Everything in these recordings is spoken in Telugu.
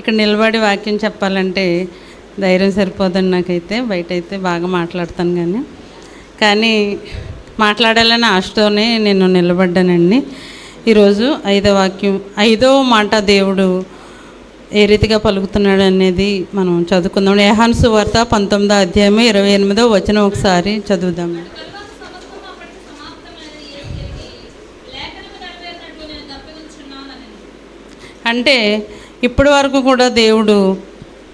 ఇక్కడ నిలబడి వాక్యం చెప్పాలంటే ధైర్యం సరిపోదండి నాకైతే బయట అయితే బాగా మాట్లాడతాను కానీ. కానీ మాట్లాడాలని ఆశతోనే నేను నిలబడ్డానండి. ఈరోజు ఐదో వాక్యం ఐదో మాట దేవుడు ఏ రీతిగా పలుకుతున్నాడు అనేది మనం చదువుకుందాం. ఏహాన్సు వార్త పంతొమ్మిదో అధ్యాయం ఇరవై ఎనిమిదో వచనం ఒకసారి చదువుదాం. అంటే ఇప్పటి వరకు కూడా దేవుడు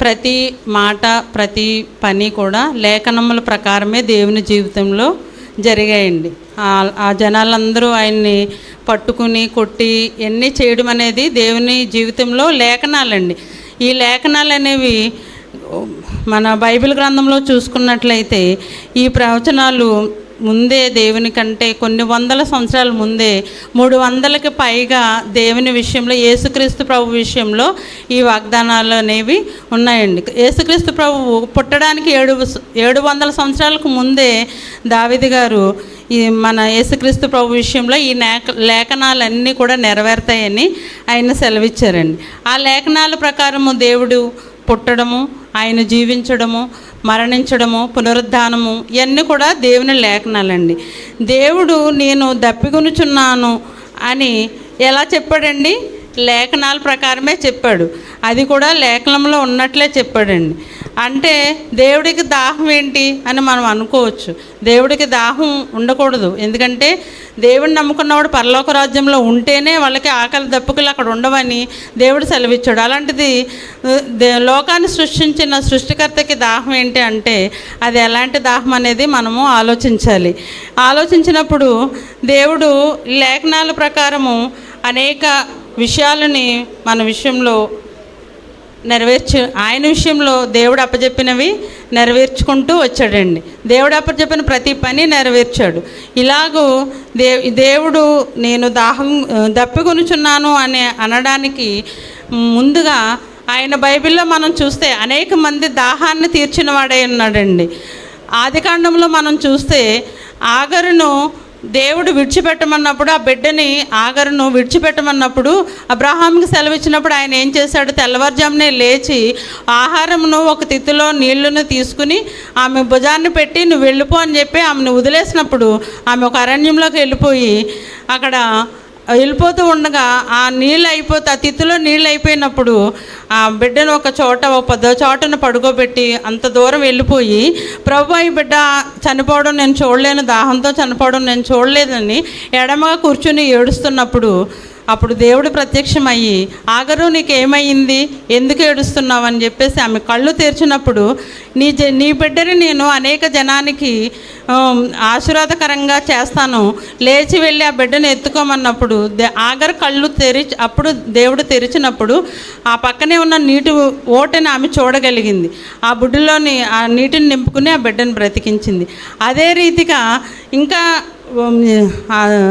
ప్రతి మాట ప్రతి పని కూడా లేఖనముల ప్రకారమే దేవుని జీవితంలో జరిగాయండి. ఆ- జనాలందరూ ఆయన్ని పట్టుకుని కొట్టి ఎన్ని చేయడం అనేది దేవుని జీవితంలో లేఖనాలండి. ఈ లేఖనాలు అనేవి మన బైబిల్ గ్రంథంలో చూసుకున్నట్లయితే ఈ ప్రవచనాలు ముందే దేవుని కంటే కొన్ని వందల సంవత్సరాల ముందే మూడు వందలకి పైగా దేవుని విషయంలో యేసుక్రీస్తు ప్రభు విషయంలో ఈ వాగ్దానాలు అనేవి ఉన్నాయండి. యేసుక్రీస్తు ప్రభు పుట్టడానికి ఏడు ఏడు వందల సంవత్సరాలకు ముందే దావిది గారు ఈ మన యేసుక్రీస్తు ప్రభు విషయంలో ఈ లేఖ లేఖనాలన్నీ కూడా నెరవేరుతాయని ఆయన సెలవిచ్చారండి. ఆ లేఖనాల ప్రకారము దేవుడు పుట్టడము ఆయన జీవించడము మరణించడము పునరుద్ధానము ఇవన్నీ కూడా దేవుని లేఖనాలండి. దేవుడు నేను దప్పికొనుచున్నాను అని ఎలా చెప్పాడండి? లేఖనాల ప్రకారమే చెప్పాడు. అది కూడా లేఖనంలో ఉన్నట్లే చెప్పాడండి. అంటే దేవుడికి దాహం ఏంటి అని మనం అనుకోవచ్చు. దేవుడికి దాహం ఉండకూడదు. ఎందుకంటే దేవుడిని నమ్ముకున్నవాడు పరలోక రాజ్యంలో ఉంటేనే వాళ్ళకి ఆకలి దప్పుకులు అక్కడ ఉండవని దేవుడు సెలవిచ్చాడు. అలాంటిది దే లోకాన్ని సృష్టించిన సృష్టికర్తకి దాహం ఏంటి అంటే అది ఎలాంటి దాహం అనేది మనము ఆలోచించాలి. ఆలోచించినప్పుడు దేవుడు లేఖనాల ప్రకారము అనేక విషయాలని మన విషయంలో నెరవేర్చు ఆయన విషయంలో దేవుడు అప్పచెప్పినవి నెరవేర్చుకుంటూ వచ్చాడండి. దేవుడు అప్పచెప్పిన ప్రతి పని నెరవేర్చాడు. ఇలాగూ దే దేవుడు నేను దాహం దప్పికొనుచున్నాను అనే అనడానికి ముందుగా ఆయన బైబిల్లో మనం చూస్తే అనేక మంది దాహాన్ని తీర్చిన వాడే ఉన్నాడండి ఆదికాండంలో మనం చూస్తే ఆగరును దేవుడు విడిచిపెట్టమన్నప్పుడు ఆ బిడ్డని ఆగరును విడిచిపెట్టమన్నప్పుడు అబ్రహాంకి సెలవిచ్చినప్పుడు ఆయన ఏం చేశాడు? తెల్లవారుజామునే లేచి ఆహారమును ఒక తిత్తిలో నీళ్ళను తీసుకుని ఆమె భుజాన్ని పెట్టి నువ్వు వెళ్ళిపో అని చెప్పి ఆమెను వదిలేసినప్పుడు ఆమె ఒక అరణ్యంలోకి వెళ్ళిపోయి అక్కడ వెళ్ళిపోతూ ఉండగా ఆ నీళ్ళు అయిపోతే ఆ తిత్తులో నీళ్ళు అయిపోయినప్పుడు ఆ బిడ్డను ఒక చోట ఒక పదో చోటను పడుకోబెట్టి అంత దూరం వెళ్ళిపోయి ప్రభు ఈ బిడ్డ చనిపోవడం నేను చూడలేను దాహంతో చనిపోవడం నేను చూడలేదని ఎడమగా కూర్చుని ఏడుస్తున్నప్పుడు అప్పుడు దేవుడు ప్రత్యక్షమయ్యి ఆగరు నీకు ఏమైంది ఎందుకు ఏడుస్తున్నావు? అని చెప్పేసి ఆమె కళ్ళు తెరిచినప్పుడు నీ జ నీ బిడ్డని నేను అనేక జనానికి ఆశీర్వాదకరంగా చేస్తాను. లేచి వెళ్ళి ఆ బిడ్డను ఎత్తుకోమన్నప్పుడు దే- ఆగరు కళ్ళు తెరిచి అప్పుడు దేవుడు తెరిచినప్పుడు ఆ పక్కనే ఉన్న నీటి ఓటని ఆమె చూడగలిగింది. ఆ బుడ్డిలోని ఆ నీటిని నింపుకుని ఆ బిడ్డను బ్రతికించింది. అదే రీతిగా ఇంకా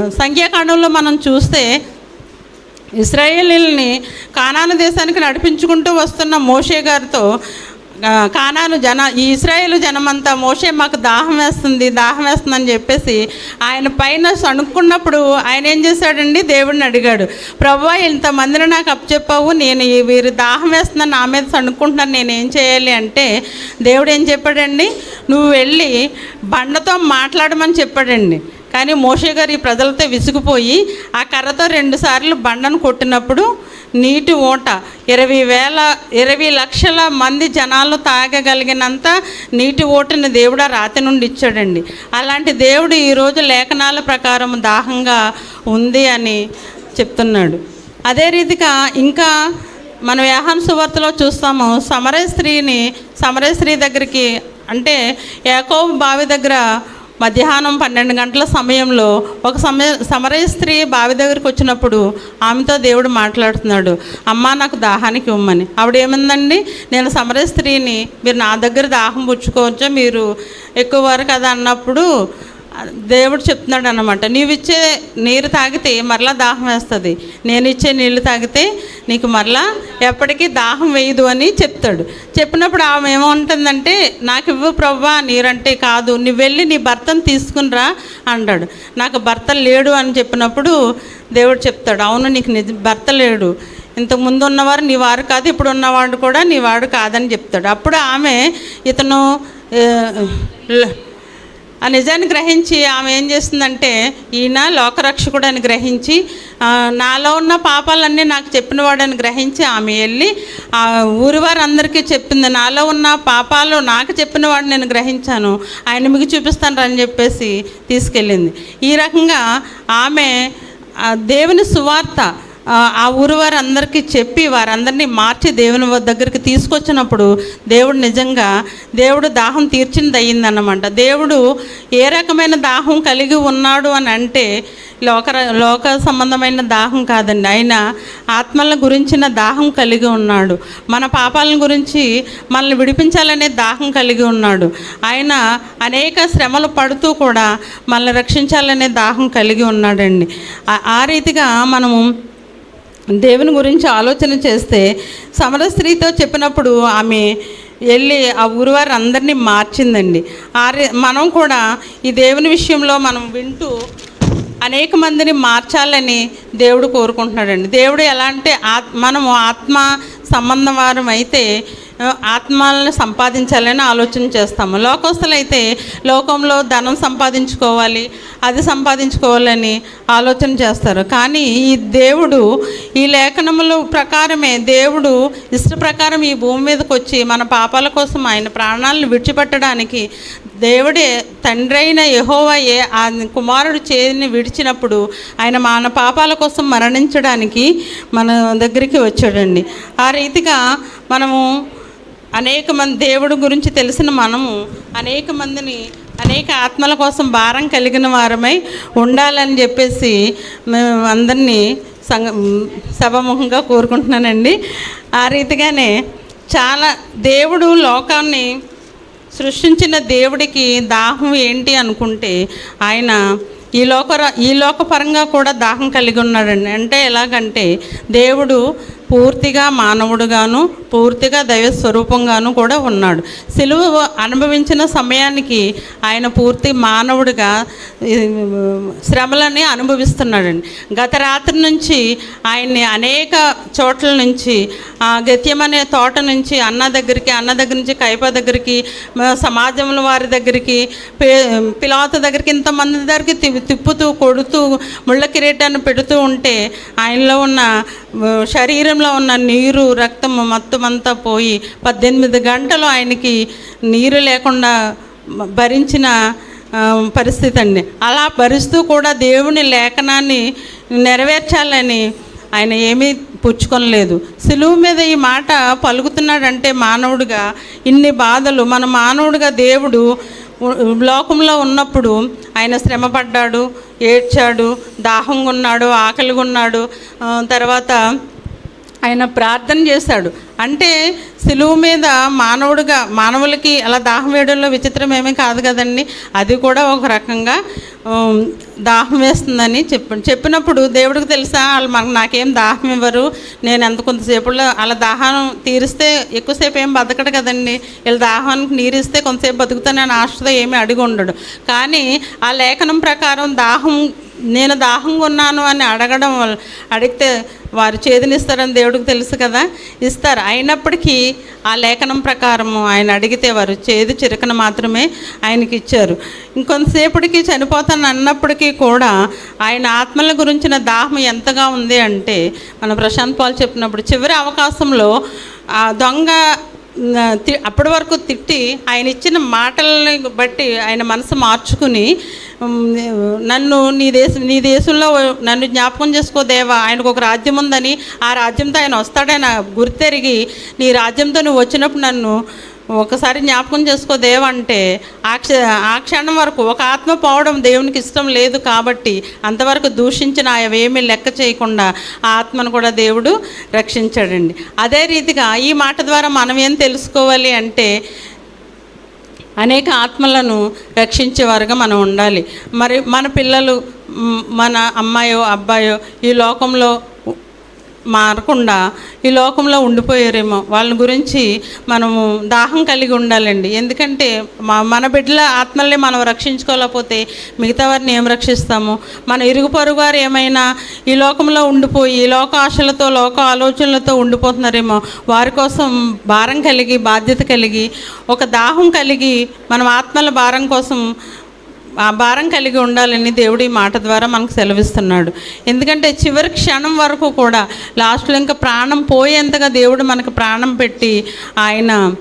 సంఖ్యాకాండంలో మనం చూస్తే ఇస్రాయేలీల్ని కానాను దేశానికి నడిపించుకుంటూ వస్తున్న మోషే గారితో కానాను జన ఈ ఇస్రాయేల్ జనమంతా మోషే మాకు దాహం వేస్తుంది దాహం వేస్తుంది అని చెప్పేసి ఆయన పైన సణుక్కున్నప్పుడు ఆయన ఏం చేశాడండి? దేవుడిని అడిగాడు ప్రభు ఇంతమందిని నాకు అప్పచెప్పావు నేను వీరు దాహం వేస్తుందని నా మీద సణుక్కుంటున్నాను నేను ఏం చేయాలి అంటే దేవుడు ఏం చెప్పాడండి? నువ్వు వెళ్ళి బండతో మాట్లాడమని చెప్పాడండి. కానీ మోషే గారు ఈ ప్రజలతో విసిగిపోయి ఆ కర్రతో రెండుసార్లు బండను కొట్టినప్పుడు నీటి ఓట ఇరవై వేల ఇరవై లక్షల మంది జనాలు తాగగలిగినంత నీటి ఓటని దేవుడు ఆ రాతి నుండి ఇచ్చాడండి. అలాంటి దేవుడు ఈరోజు లేఖనాల ప్రకారం దాహంగా ఉంది అని చెప్తున్నాడు. అదే రీతిగా ఇంకా మనం వ్యాహన సువార్తలో చూస్తాము సమరయ స్త్రీని సమరయ స్త్రీ దగ్గరికి అంటే యాకోబు బావి దగ్గర మధ్యాహ్నం పన్నెండు గంటల సమయంలో ఒక సమయ సమరయ స్త్రీ బావి దగ్గరికి వచ్చినప్పుడు ఆమెతో దేవుడు మాట్లాడుతున్నాడు అమ్మ నాకు దాహానికి ఇవ్వమని. ఆవిడ ఏమందండి నేను సమరయ స్త్రీని మీరు నా దగ్గర దాహం పుచ్చుకోవచ్చా? మీరు ఎక్కువ వరకు కదా అన్నప్పుడు దేవుడు చెప్తున్నాడు అనమాట నీవు ఇచ్చే నీరు తాగితే మరలా దాహం వేస్తుంది. నేను ఇచ్చే నీళ్ళు తాగితే నీకు మరలా ఎప్పటికీ దాహం వేయదు అని చెప్తాడు. చెప్పినప్పుడు ఆమె ఏమంటుందంటే నాకు ఇవ్వు ప్రవ్వా నీరంటే కాదు నువ్వు వెళ్ళి నీ భర్తను తీసుకునిరా అంటాడు. నాకు భర్త లేడు అని చెప్పినప్పుడు దేవుడు చెప్తాడు. అవును నీకు నిజ భర్త లేడు. ఇంతకుముందు ఉన్నవారు నీ వారు కాదు ఇప్పుడు ఉన్నవాడు కూడా నీ వాడు కాదని చెప్తాడు. అప్పుడు ఆమె ఇతను ఆ, నిజాన్ని గ్రహించి ఆమె ఏం చేస్తుందంటే ఈయన లోకరక్షకుడు అని గ్రహించి నాలో ఉన్న పాపాలన్నీ నాకు చెప్పిన వాడని గ్రహించి ఆమె వెళ్ళి ఆ ఊరి వారందరికీ చెప్పింది నాలో ఉన్న పాపాలు నాకు చెప్పిన వాడు నేను గ్రహించాను ఆయన మీకు చూపిస్తాను అని చెప్పేసి తీసుకెళ్ళింది. ఈ రకంగా ఆమె దేవుని సువార్త ఆ, ఊరు వారందరికీ చెప్పి వారందరినీ మార్చి దేవుని దగ్గరికి తీసుకొచ్చినప్పుడు దేవుడు నిజంగా దేవుడు దాహం తీర్చింది అయ్యిందన్నమాట దేవుడు ఏ రకమైన దాహం కలిగి ఉన్నాడు అని అంటే లోక లోక సంబంధమైన దాహం కాదండి. ఆయన ఆత్మల గురించిన దాహం కలిగి ఉన్నాడు. మన పాపాలను గురించి మనల్ని విడిపించాలనే దాహం కలిగి ఉన్నాడు. ఆయన అనేక శ్రమలు పడుతూ కూడా మనల్ని రక్షించాలనే దాహం కలిగి ఉన్నాడండి. ఆ రీతిగా మనము దేవుని గురించి ఆలోచన చేస్తే సమర స్త్రీతో చెప్పినప్పుడు ఆమె వెళ్ళి ఆ ఊరు అందరినీ మార్చిందండి. ఆ మనం కూడా ఈ దేవుని విషయంలో మనం వింటూ అనేక మందిని మార్చాలని దేవుడు కోరుకుంటున్నాడండి. దేవుడు ఎలా అంటే ఆత్ మనము ఆత్మ సంబంధం వారం అయితే ఆత్మాలను సంపాదించాలని ఆలోచన చేస్తాము. లోకస్తులైతే లోకంలో ధనం సంపాదించుకోవాలి అది సంపాదించుకోవాలని ఆలోచన చేస్తారు. కానీ ఈ దేవుడు ఈ లేఖనముల ప్రకారమే దేవుడు ఇష్ట ప్రకారం ఈ భూమి మీదకి వచ్చి మన పాపాల కోసం ఆయన ప్రాణాలను విడిచిపెట్టడానికి దేవుడే తండ్రి అయిన యహోవయే ఆ కుమారుడు చేతిని విడిచినప్పుడు ఆయన మన పాపాల కోసం మరణించడానికి మన దగ్గరికి వచ్చాడండి. ఆ రీతిగా మనము అనేక మంది దేవుడు గురించి తెలిసిన మనము అనేక మందిని అనేక ఆత్మల కోసం భారం కలిగిన వారమై ఉండాలని చెప్పేసి మేము అందరినీ సంగ సభముఖంగా కోరుకుంటున్నానండి. ఆ రీతిగానే చాలా దేవుడు లోకాన్ని సృష్టించిన దేవుడికి దాహం ఏంటి అనుకుంటే ఆయన ఈ లోక ఈ లోకపరంగా కూడా దాహం కలిగి ఉన్నాడండి. అంటే ఎలాగంటే దేవుడు పూర్తిగా మానవుడుగాను పూర్తిగా దైవ స్వరూపంగాను కూడా ఉన్నాడు. సిలువ అనుభవించిన సమయానికి ఆయన పూర్తి మానవుడిగా శ్రమలని అనుభవిస్తున్నాడండి. గత రాత్రి నుంచి ఆయన్ని అనేక చోట్ల నుంచి ఆ తోట నుంచి అన్న దగ్గరికి అన్న దగ్గర నుంచి కైప దగ్గరికి సమాజంలో వారి దగ్గరికి పే పిలాత దగ్గరికి ఇంతమంది దగ్గరికి తిప్పుతూ కొడుతూ ముళ్ళ కిరీటాన్ని పెడుతూ ఉంటే ఆయనలో ఉన్న శరీరంలో ఉన్న నీరు రక్తం మొత్తం అంతా పోయి పద్దెనిమిది గంటలు ఆయనకి నీరు లేకుండా భరించిన పరిస్థితి అండి. అలా భరిస్తూ కూడా దేవుని లేఖనాన్ని నెరవేర్చాలని ఆయన ఏమీ పుచ్చుకొనలేదు. సిలువు మీద ఈ మాట పలుకుతున్నాడంటే మానవుడిగా ఇన్ని బాధలు. మన మానవుడిగా దేవుడు లోకంలో ఉన్నప్పుడు ఆయన శ్రమపడ్డాడు ఏడ్చాడు దాహంగా ఉన్నాడు ఆకలిగా ఉన్నాడు తర్వాత ఆయన ప్రార్థన చేశాడు. అంటే సిలువు మీద మానవుడిగా మానవులకి అలా దాహం వేయడంలో విచిత్రం ఏమీ కాదు కదండి. అది కూడా ఒక రకంగా దాహం వేస్తుందని చెప్పి చెప్పినప్పుడు దేవుడికి తెలుసా వాళ్ళు మనకు నాకేం దాహం ఇవ్వరు. నేను ఎంత కొంతసేపులో అలా దాహం తీరిస్తే ఎక్కువసేపు ఏం బతకడు కదండి. వీళ్ళ దాహానికి నీరు ఇస్తే కొంతసేపు బతుకుతానని ఆశతో ఏమీ అడిగి ఉండడు. కానీ ఆ లేఖనం ప్రకారం దాహం నేను దాహంగా ఉన్నాను అని అడగడం వల్ల అడిగితే వారు చేదునిస్తారని దేవుడికి తెలుసు కదా ఇస్తారు. అయినప్పటికీ ఆ లేఖనం ప్రకారము ఆయన అడిగితే వారు చేదు చిరకన మాత్రమే ఆయనకి ఇచ్చారు. ఇంకొంతసేపటికి చనిపోతాను అన్నప్పటికీ కూడా ఆయన ఆత్మల గురించిన దాహం ఎంతగా ఉంది అంటే మన ప్రశాంత్ పాల్ చెప్పినప్పుడు చివరి అవకాశంలో ఆ దొంగ తి- అప్పటి వరకు తిట్టి ఆయన ఇచ్చిన మాటలని బట్టి ఆయన మనసు మార్చుకుని నన్ను నీ దేశం నీ దేశంలో నన్ను జ్ఞాపకం చేసుకో దేవా. ఆయనకు ఒక రాజ్యం ఉందని ఆ రాజ్యంతో ఆయన వస్తాడని గుర్తెరిగి నీ రాజ్యంతో నువ్వు వచ్చినప్పుడు నన్ను ఒకసారి జ్ఞాపకం చేసుకో దేవంటే ఆ క్ష ఆ క్షణం వరకు ఒక ఆత్మ పోవడం దేవునికి ఇష్టం లేదు కాబట్టి అంతవరకు దూషించిన అవేమీ లెక్క చేయకుండా ఆ ఆత్మను కూడా దేవుడు రక్షించాడండి. అదే రీతిగా ఈ మాట ద్వారా మనం ఏం తెలుసుకోవాలి అంటే అనేక ఆత్మలను రక్షించేవారుగా మనం ఉండాలి. మరి మన పిల్లలు మన అమ్మాయో అబ్బాయో ఈ లోకంలో మారకుండా ఈ లోకంలో ఉండిపోయారేమో. వాళ్ళ గురించి మనము దాహం కలిగి ఉండాలండి. ఎందుకంటే మా మన బిడ్డల ఆత్మల్ని మనం రక్షించుకోలేకపోతే మిగతా వారిని ఏం రక్షిస్తాము? మన ఇరుగు పొరుగు వారు ఏమైనా ఈ లోకంలో ఉండిపోయి ఈ లోక ఆశలతో లోక ఆలోచనలతో ఉండిపోతున్నారేమో? వారి కోసం భారం కలిగి బాధ్యత కలిగి ఒక దాహం కలిగి మనం ఆత్మల భారం కోసం భారం కలిగి ఉండాలని దేవుడు ఈ మాట ద్వారా మనకు సెలవిస్తున్నాడు. ఎందుకంటే చివరి క్షణం వరకు కూడా లాస్ట్లో ఇంకా ప్రాణం పోయేంతగా దేవుడు మనకు ప్రాణం పెట్టి ఆయన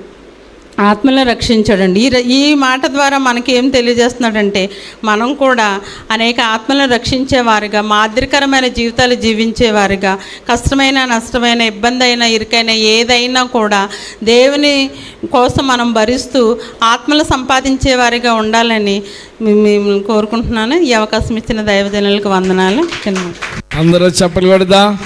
ఆత్మలను రక్షించాడండి. ఈ ఈ మాట ద్వారా మనకి ఏం తెలియజేస్తున్నాడంటే మనం కూడా అనేక ఆత్మలను రక్షించేవారుగా మాదిరికరమైన జీవితాలు జీవించేవారుగా కష్టమైన నష్టమైన ఇబ్బంది అయినా ఇరుకైనా ఏదైనా కూడా దేవుని కోసం మనం భరిస్తూ ఆత్మలు సంపాదించేవారిగా ఉండాలని మేము కోరుకుంటున్నాను. ఈ అవకాశం ఇచ్చిన దైవజనులకు వందనాలు. అందరూ చెప్పలు కొడదా?